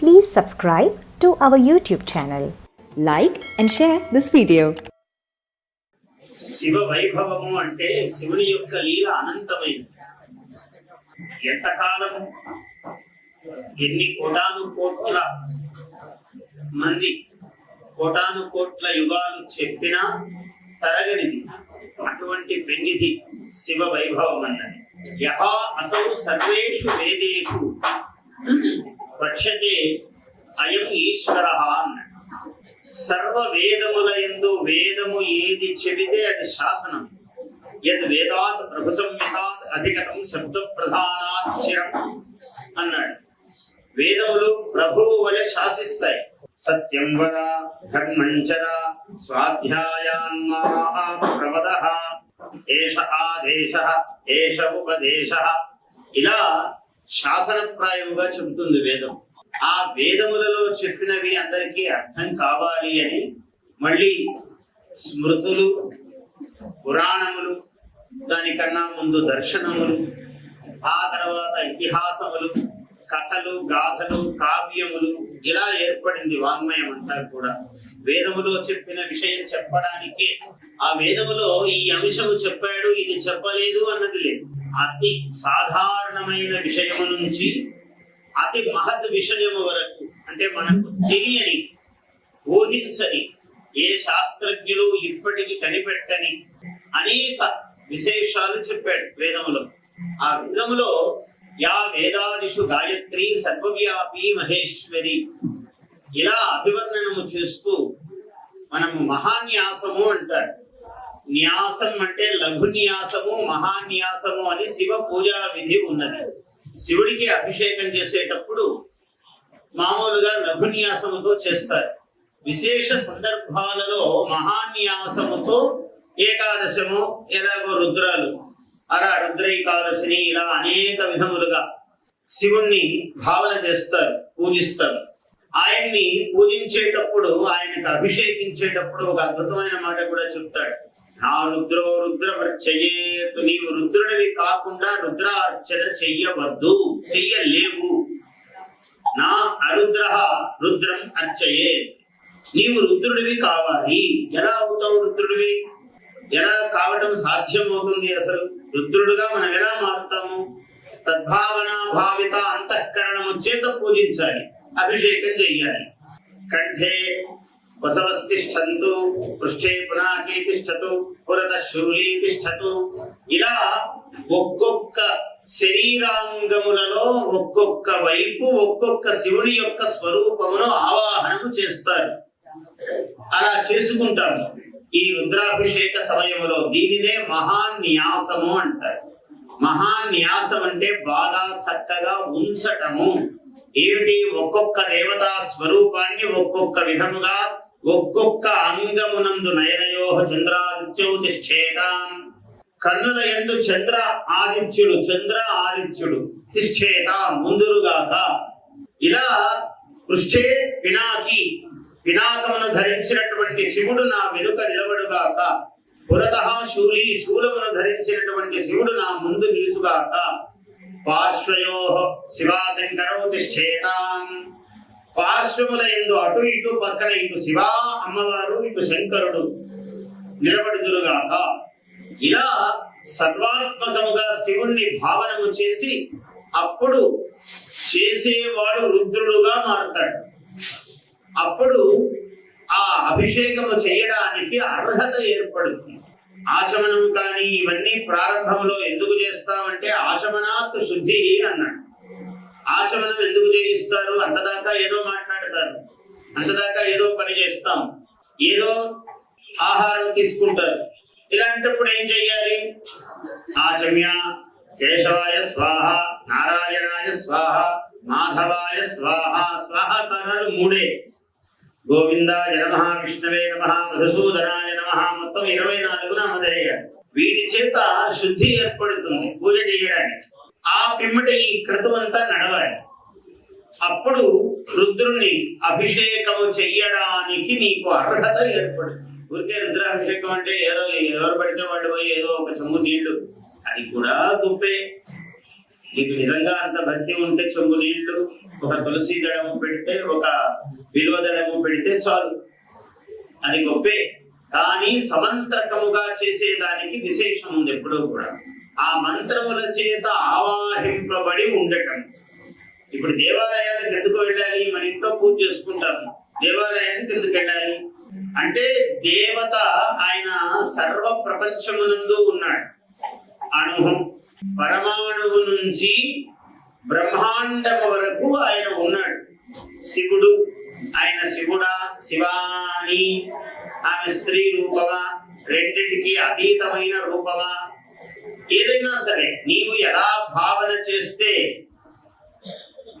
Please subscribe to our YouTube channel. Like and share this video. Shiva వైభవము అంటే శివుని యొక్క లీల అనంతమైనది. ఎంతకాలము? ఎన్ని కోటాను కోట్ల మంది కోటాను కోట్ల యుగాలు చెప్పినా తరగనిది. అటువంటి పెన్నిధి శివ వైభవం అన్నది యహా అసౌ సర్వేషు వేదేషు. పక్షతే అయం ఈశ్వర అన్నాడు. సర్వ వేదముల ఎందు వేదము ఏది చెబితే అది శాసనం. యద్ వేదాత్ ప్రభు సంహితాత్ అధికతం శబ్ద ప్రధానాక్షరం అన్నాడు. వేదములు ప్రభువు వలె శాసిస్తాయి. సత్యం వద ధర్మంచర స్వాధ్యాయాన్మా ప్రవద ఏష ఆదేశ ఏష ఉపదేశ. ఇలా శాసనప్రాయముగా చెబుతుంది వేదం. ఆ వేదములలో చెప్పినవి అందరికీ అర్థం కావాలి అని మళ్ళీ స్మృతులు పురాణములు దానికన్నా ముందు దర్శనములు ఆ తర్వాత ఇతిహాసములు కథలు గాథలు కావ్యములు ఇలా ఏర్పడింది వాంగ్మయం అంతా కూడా. వేదములో చెప్పిన విషయం చెప్పడానికి ఆ వేదములో ఈ అంశము చెప్పాడు ఇది చెప్పలేదు అన్నది లేదు. అతి సాధారణమైన విషయము నుంచి అతి మహత్ విషయము వరకు అంటే మనకు తెలియని ఊహించని ఏ శాస్త్రజ్ఞులు ఇప్పటికి కనిపెట్టని అనేక విశేషాలు చెప్పాడు వేదములో. ఆ వేదములో యా వేదాదిషు గాయత్రి సర్వవ్యాపి మహేశ్వరి ఇలా అభివర్ణనము చేస్తూ మనము మహాన్యాసము అంటారు. న్యాసం అంటే లఘు న్యాసము మహాన్యాసము అని శివ పూజా విధి ఉన్నది. శివుడికి అభిషేకం చేసేటప్పుడు మామూలుగా లఘున్యాసముతో చేస్తారు. విశేష సందర్భాలలో మహాన్యాసముతో ఏకాదశము ఎలాగో రుద్రాలు అలా రుద్రైకాదశిని ఇలా అనేక విధములుగా శివుణ్ణి భావన చేస్తారు పూజిస్తారు. ఆయన్ని పూజించేటప్పుడు ఆయనకు అభిషేకించేటప్పుడు ఒక అద్భుతమైన మాట కూడా చెప్తాడు. నా రుద్రో రుద్రవర్చయేతు నీవు రుద్రుడివి కాకుండా రుద్రార్చన చెయ్యవద్దు. చెయ్యలేవు. నా అరుద్ర రుద్రం అర్చయే. నీవు రుద్రుడివి కావాలి. ఎలా అవుతావు రుద్రుడివి? ఎలా కావటం సాధ్యమవుతుంది అసలు? రుద్రుడుగా మనం ఎలా మారుతాము? తద్భావన భావిత అంతఃకరణము చేత పూజించాలి. అభిషేకం చెయ్యాలి. కంఠే వసవస్తిష్టంతు పృష్ఠే పునాకి తిష్టతు పురత శూలీ తిష్టతు ఇలా ఒక్కొక్క శరీరాంగములలో ఒక్కొక్క వైపు ఒక్కొక్క శివుని యొక్క స్వరూపమును ఆవాహనము చేస్తారు. అలా చేసుకుంటాము ఈ రుద్రాభిషేక సమయంలో దీనినే మహాన్యాసము అంటారు. మహాన్యాసం అంటే బాగా చక్కగా ఉంచటము. ఏమిటి? ఒక్కొక్క దేవతా స్వరూపాన్ని ఒక్కొక్క విధముగా ఒక్కొక్క అంగమునందు నయనయోహ చంద్రాదిత్యౌ తిష్ఠేదాం కన్నుల ఎందు చంద్ర ఆదిత్యుడు చంద్ర ఆదిత్యుడు తిష్ఠేత ముందురుగాక. ఇలా పృష్ఠే పినాకి పినాకమును ధరించినటువంటి శివుడు నా వెనుక నిలబడుగాక. పురత శూలి శూలమును ధరించినటువంటి శివుడు నా ముందు నిలుచుగాక. పార్శ్వయో శివాశంకరో తిష్ఠేతాం. పార్శ్వముల ఎందు అటు ఇటు పక్కన ఇటు శివ అమ్మవారు ఇటు శంకరుడు నిలబడుదురుగాక. ఇలా సర్వాత్మకముగా శివుణ్ణి భావనము చేసి అప్పుడు చేసేవాడు రుద్రుడుగా మారుతాడు. అప్పుడు ఆ అభిషేకము చేయడానికి అర్హత ఏర్పడుతుంది. ఆచమనం కానీ ఇవన్నీ ప్రారంభంలో ఎందుకు చేస్తామంటే ఆచమనాత్ శుద్ధి అన్నాడు. ఆచమనం ఎందుకు చేయిస్తారు? అంతదాకా ఏదో మాట్లాడతారు. అంతదాకా ఏదో పని చేస్తాం. ఏదో ఆహారం తీసుకుంటారు. ఇలాంటప్పుడు ఏం చెయ్యాలి? ఆచమ్య కేశవాయ స్వాహ నారాయణాయ స్వాహ మాధవాయ స్వాహ. స్వాహ కారాలు మూడే. గోవిందాయ నమ విష్ణవే నమ మధుసూదనాయ నమ మొత్తం ఇరవై నాలుగు నామధేయ వీటి చేత శుద్ధి ఏర్పడుతుంది పూజ చేయడానికి. ఆ పిమ్మట ఈ క్రతువంతా నడవాలి. అప్పుడు రుద్రుణ్ణి అభిషేకము చెయ్యడానికి నీకు అర్హత ఏర్పడుతుంది. ఊరికే రుద్రాభిషేకం అంటే ఏదో ఎవరు పడితే వాళ్ళు పోయి ఏదో ఒక చెంబు నీళ్ళు. అది కూడా గొప్పే నీకు నిజంగా అంత భక్తి ఉంటే చెంబు నీళ్ళు ఒక తులసి దళము పెడితే ఒక విలువ దళము పెడితే చాలు. అది గొప్పే. కానీ సమంత్రకముగా చేసేదానికి విశేషం ఉంది ఎప్పుడూ కూడా. ఆ మంత్రముల చేత ఆవాహింపబడి ఉండటం. ఇప్పుడు దేవాలయానికి ఎందుకు వెళ్ళాలి? మన ఇంట్లో పూజ చేసుకుంటాము. దేవాలయానికి ఎందుకు వెళ్ళాలి? అంటే దేవత ఆయన సర్వ ప్రపంచమునందు ఉన్నాడు. అణుహం పరమాణువు నుంచి బ్రహ్మాండము వరకు ఆయన ఉన్నాడు. శివుడు ఆయన శివుడా శివాని ఆమె స్త్రీ రూపమా రెండింటికి అతీతమైన రూపమా ఏదైనా సరే నీవు ఎలా భావన చేస్తే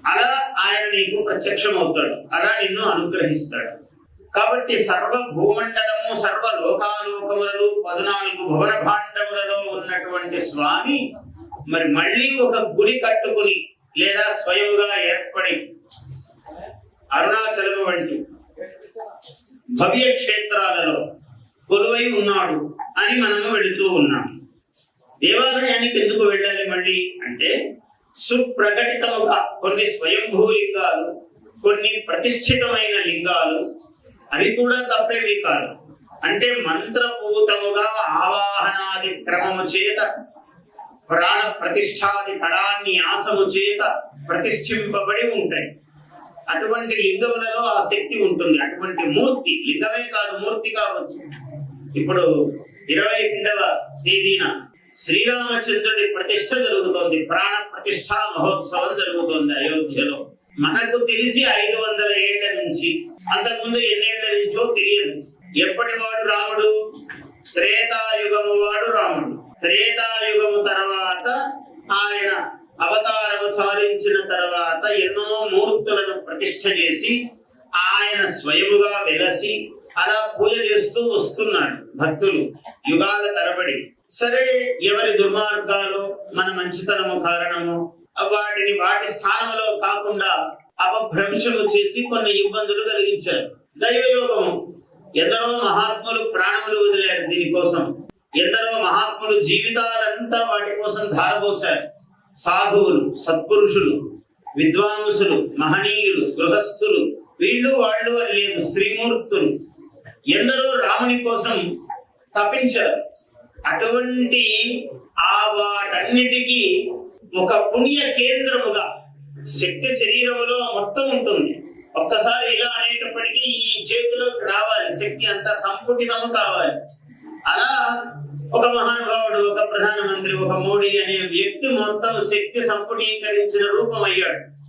అలా ఆయన నీకు ప్రత్యక్షమవుతాడు. అలా నిన్ను అనుగ్రహిస్తాడు. కాబట్టి సర్వ భూమండలము సర్వ లోకాలోకములలో పద్నాలుగు భువన భాండములలో ఉన్నటువంటి స్వామి మరి మళ్ళీ ఒక గుడి కట్టుకుని లేదా స్వయముగా ఏర్పడి అరుణాచలము వంటి భవ్య క్షేత్రాలలో కొలువై ఉన్నాడు అని మనము వెళుతూ ఉన్నాం దేవాలయానికి ఎందుకు వెళ్ళాలి మళ్ళీ అంటే సుప్రకటితముగా కొన్ని స్వయంభూ లింగాలు కొన్ని ప్రతిష్ఠితమైన లింగాలు అవి కూడా తప్పేమీ కాదు అంటే మంత్రపూతముగా ఆవాహనాది క్రమము చేత ప్రాణ ప్రతిష్టాది కడాన్ని ఆసము చేత ప్రతిష్ఠింపబడి ఉంటాయి. అటువంటి లింగములలో ఆ శక్తి ఉంటుంది. అటువంటి మూర్తి లింగమే కాదు మూర్తి కావచ్చు. ఇప్పుడు ఇరవై రెండవ తేదీన శ్రీరామచంద్రుడి ప్రతిష్ఠ జరుగుతోంది. ప్రాణ ప్రతిష్ఠా మహోత్సవం జరుగుతోంది అయోధ్యలో. మనకు తెలిసి ఐదు వందల ఏళ్ళ నుంచి అంతకుముందు ఎన్నేళ్ళ నుంచో తెలియదు. ఎప్పటి వాడు రాముడు? త్రేతాయుగము వాడు రాముడు. త్రేతాయుగము తర్వాత ఆయన అవతారము సాధించిన తర్వాత ఎన్నో మూర్తులను ప్రతిష్ఠ చేసి ఆయన స్వయముగా వెలసి అలా పూజ చేస్తూ వస్తున్నాడు భక్తులు. యుగాల తరబడి సరే ఎవరి దుర్మార్గాలు మన మంచితనము కారణము వాటిని వాటి స్థానంలో కాకుండా అపభ్రంశము చేసి కొన్ని ఇబ్బందులు కలిగించారు దైవయోగము ఎందరో మహాత్ములు ప్రాణములు వదిలారు దీనికోసం. ఎందరో మహాత్ములు జీవితాలంతా వాటి కోసం ధారపోశారు సాధువులు సత్పురుషులు విద్వాంసులు మహనీయులు గృహస్థులు వీళ్ళు వాళ్ళు అని లేదు స్త్రీమూర్తులు. ఎందరో రాముని కోసం తప్పించారు అటువంటి ఆ వాటన్నిటికీ ఒక పుణ్య కేంద్రముగా శక్తి శరీరములో మొత్తం ఉంటుంది. ఒక్కసారి ఇలా అనేటప్పటికీ ఈ చేతిలోకి రావాలి. శక్తి అంత సంపుటితము కావాలి. అలా ఒక మహానుభావుడు ఒక ప్రధానమంత్రి ఒక మోడీ అనే వ్యక్తి మొత్తం శక్తి సంపుటీకరించిన రూపం అయ్యాడు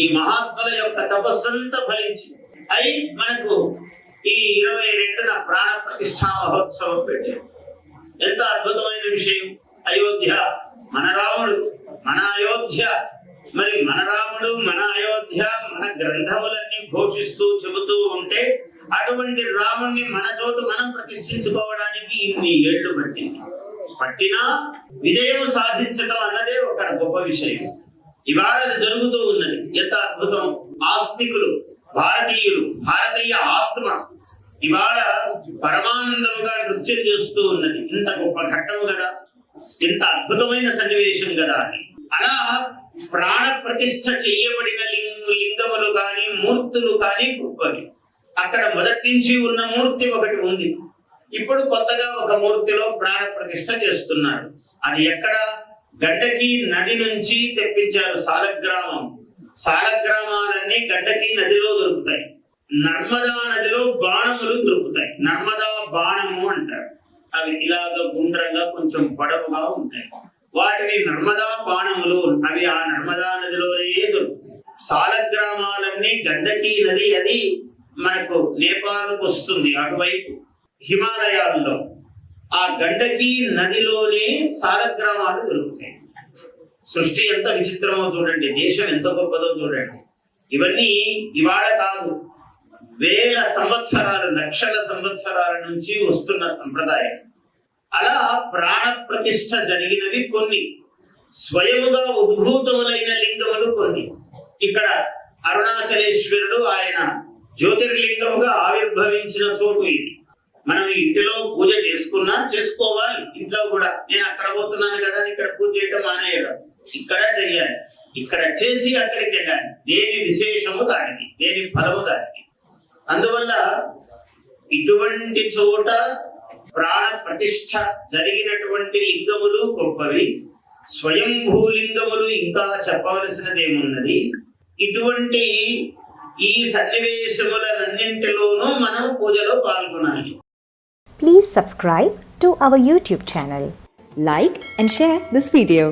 ఈ మహాత్ముల యొక్క తపస్సంతా ఫలించి అయి మనకు ఈ ఇరవై రెండున ప్రాణ ప్రతిష్టా మహోత్సవం పెట్టారు. ఎంత అద్భుతమైన విషయం. అయోధ్య మన రాముడు మన అయోధ్య. మరి మన రాముడు మన అయోధ్య మన గ్రంథములన్నీ ఘోషిస్తూ చెబుతూ ఉంటే అటువంటి రాముణ్ణి మన చోటు మనం ప్రతిష్ఠించుకోవడానికి ఇన్ని ఏళ్ళు పట్టింది. పట్టినా విజయం సాధించటం అన్నదే ఒక గొప్ప విషయం. ఇవాళ జరుగుతూ ఉన్నది. ఎంత అద్భుతం. ఆస్తికులు భారతీయులు భారతీయ ఆత్మ ఇవాళ పరమానందముగా నృత్యం చేస్తూ ఉన్నది. ఇంత గొప్ప ఘట్టం కదా. ఇంత అద్భుతమైన సన్నివేశం కదా అని అలా ప్రాణ ప్రతిష్ఠ చేయబడిన లింగములు కానీ మూర్తులు కానీ గొప్పవి. అక్కడ మొదటి నుంచి ఉన్న మూర్తి ఒకటి ఉంది. ఇప్పుడు కొత్తగా ఒక మూర్తిలో ప్రాణ ప్రతిష్ఠ చేస్తున్నాడు అది ఎక్కడ? గడ్డకి నది నుంచి తెప్పించారు సాలగ్రామం. సాలగ్రామాలన్నీ గడ్డకి నదిలో దొరుకుతాయి. నర్మదా నదిలో బాణములు దొరుకుతాయి. నర్మదా బాణము అంటారు. అవి ఇలాగ గుండ్రంగా కొంచెం పొడవుగా ఉంటాయి. వాటిని నర్మదా బాణములు అవి ఆ నర్మదా నదిలోనే దొరుకుతాయి. సాలగ్రామాలన్నీ గండకీ నది అది మనకు నేపాల్కు వస్తుంది అటువైపు. హిమాలయాల్లో ఆ గండకీ నదిలోనే సాలగ్రామాలు దొరుకుతాయి. సృష్టి ఎంత విచిత్రమో చూడండి దేశం ఎంత గొప్పదో చూడండి. ఇవన్నీ ఇవాళ కాదు వేల సంవత్సరాలు లక్షల సంవత్సరాల నుంచి వస్తున్న సంప్రదాయం. అలా ప్రాణ ప్రతిష్ఠ జరిగినవి కొన్ని. స్వయముగా ఉద్భూతములైన లింగములు కొన్ని. ఇక్కడ అరుణాచలేశ్వరుడు ఆయన జ్యోతిర్లింగముగా ఆవిర్భవించిన చోటు ఇది. మనం ఇంటిలో పూజ చేసుకున్నా చేసుకోవాలి. ఇంట్లో కూడా నేను అక్కడ పోతున్నాను కదా అని ఇక్కడ పూజ చేయటం మానేయడం. ఇక్కడ చెయ్యాలి. ఇక్కడ చేసి అక్కడికి వెళ్ళాలి. దేని విశేషము దానికి? దేని ఫలము దానికి? అందువల్ల ఇటువంటి చోట ప్రాణ ప్రతిష్ట జరిగినటువంటి లింగములు గొప్పవి. స్వయంభూలింగములు ఇంకా చెప్పవలసినదేమున్నది. ఇటువంటి ఈ సన్నివేశములన్నింటిలోనూ మనం పూజలో పాల్గొనాలి. Please subscribe to our YouTube channel like and share this video